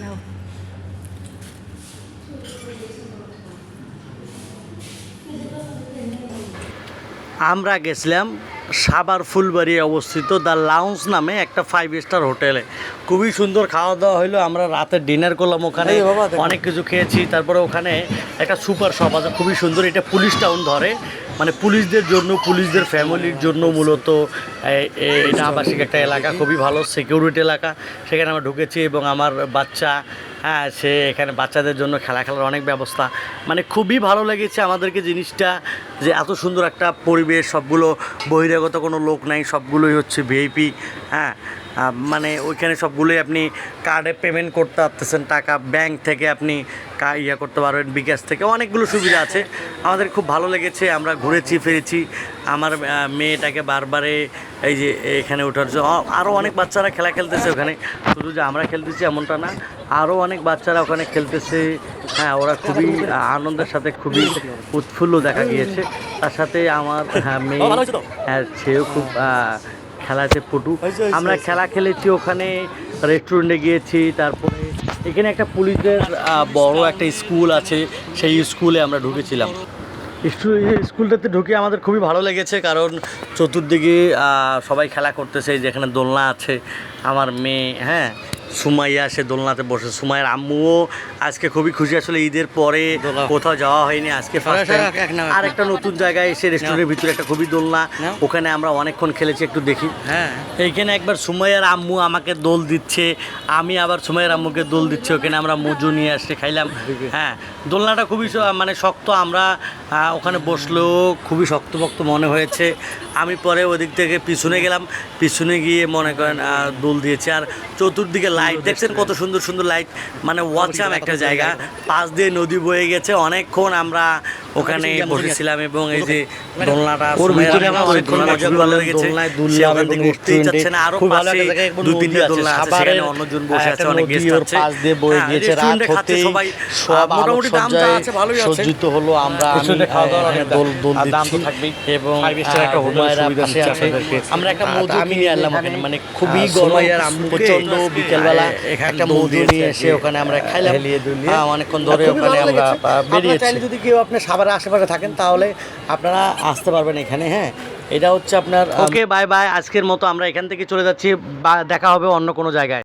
নাও আমরা গেছিলাম সাবার ফুলবাড়ি অবস্থিত দ্য লাউন্স নামে একটা ফাইভ স্টার হোটেলে। খুবই সুন্দর খাওয়া দাওয়া হইল আমরা রাতে ডিনার করলাম ওখানে। অনেক কিছু খেয়েছি তারপরে ওখানে একটা সুপার শপ আছে খুবই সুন্দর এটা পুলিশ টাউন ধরে। মানে পুলিশদের জন্য, পুলিশদের ফ্যামিলির জন্য মূলত এটা আবাসিক একটা এলাকা, খুবই ভালো সিকিউরিটি এলাকা। সেখানে আমরা ঢুকেছি এবং আমার বাচ্চা হ্যাঁ সে এখানে বাচ্চাদের জন্য খেলা খেলার অনেক ব্যবস্থা। মানে খুবই ভালো লেগেছে আমাদেরকে জিনিসটা। যে এত সুন্দর একটা পরিবেশ, সবগুলো বহিরাগত কোনো লোক নাই, সবগুলোই হচ্ছে ভিআইপি হ্যাঁ? মানে ওইখানে সবগুলোই আপনি কার্ডে পেমেন্ট করতে পারতেছেন, টাকা ব্যাংক থেকে আপনি ইয়ে করতে পারবেন, বিকাশ থেকে। অনেকগুলো সুবিধা আছে। আমাদের খুব ভালো লেগেছে, আমরা ঘুরেছি, ফিরেছি। আমার মেয়েটাকে বারবারে এই যে এখানে ওঠার জন্য আরও অনেক বাচ্চারা খেলা খেলতেছে ওখানে। শুধু যে আমরা খেলতেছি এমনটা না আরও অনেক বাচ্চারা ওখানে খেলতেছে। হ্যাঁ ওরা খুবই আনন্দের সাথে খুবই উৎফুল্ল দেখা গিয়েছে। তার সাথে আমার হ্যাঁ, মেয়ে হ্যাঁ, সেও খুব খেলাতে হয়েছে, আমরা খেলা খেলেছি ওখানে রেস্টুরেন্টে গিয়েছি তারপরে এখানে একটা পুলিশদের আহ, বড় একটা স্কুল আছে সেই স্কুলে আমরা ঢুকেছিলাম। স্কুলটাতে ঢুকে আমাদের খুবই ভালো লেগেছে কারণ চতুর্দিকে সবাই খেলা করতেছে যেখানে দোলনা আছে আমার মেয়ে হ্যাঁ সুমাইয়া সে দোলনাতে বসে। সুমাইয়ের আম্মুও আজকে খুবই খুশি আসলে ঈদের পরে কোথাও যাওয়া হয়নি আজকে ফার্স্ট আর একটা নতুন জায়গায় এসে রেস্টুরেন্টের ভিতরে একটা খুবই দোলনা ওখানে আমরা অনেকক্ষণ খেলেছি একটু দেখি। হ্যাঁ। এইখানে একবার সুমাইয়ার আম্মু আমাকে দোল দিচ্ছে আমি আবার সুমাইয়ার আম্মুকে দোল দিচ্ছে ওখানে আমরা মজু নিয়ে আসছে খাইলাম। হ্যাঁ দোলনাটা খুবই মানে শক্ত আমরা ওখানে বসলেও খুবই শক্তপক্ত মনে হয়েছে। আমি পরে ওদিক থেকে পিছনে গেলাম পিছনে গিয়ে মনে করেন দোল দিয়েছে। আর চতুর্দিকে লাইট দেখছেন কত সুন্দর সুন্দর লাইট মানে ওয়াচাম একটা জায়গা। পাশ দিয়ে নদী বয়ে গেছে। অনেকক্ষণ আমরা ওখানে বসেছিলাম এবং এই যে দোলনাটা ওর ভিতরে আমার ভালো লেগেছে। এবং আরও পাশে দুই তিনটে দোলনা আছে সেখানে অন্যজন বসে আছে অনেক গেস্ট আছে। পাশ দিয়ে বয়ে হ্যাঁ, গিয়েছে, রাত হতেই সবাই। সব মোটামুটি দাম যা আলোকসজ্জায় আছে ভালোই আছে। সজ্জিত হলো আমরা আমি খাওয়া অনেক দোল দোল দাম তো দিচ্ছি। এবং একটা সুবিধা পাশে আছে আমরা একটা মধু আমি আনলাম ওখানে, মানে খুবই গরম প্রচণ্ড বিকেলবেলা এখানে একটা মধু নিয়ে এসে ওখানে আমরা খাইলাম। হ্যাঁ, অনেকক্ষণ ধরে ওখানে আমরা। বেরিয়েছি যদি কেউ আপনার সাভারের আশেপাশে থাকেন, তাহলে আপনারা আসতে পারবেন এখানে হ্যাঁ? এটা হচ্ছে আপনার ওকে বাই বাই আজকের মতো আমরা এখান থেকে চলে যাচ্ছি, বা দেখা হবে অন্য কোনো জায়গায়।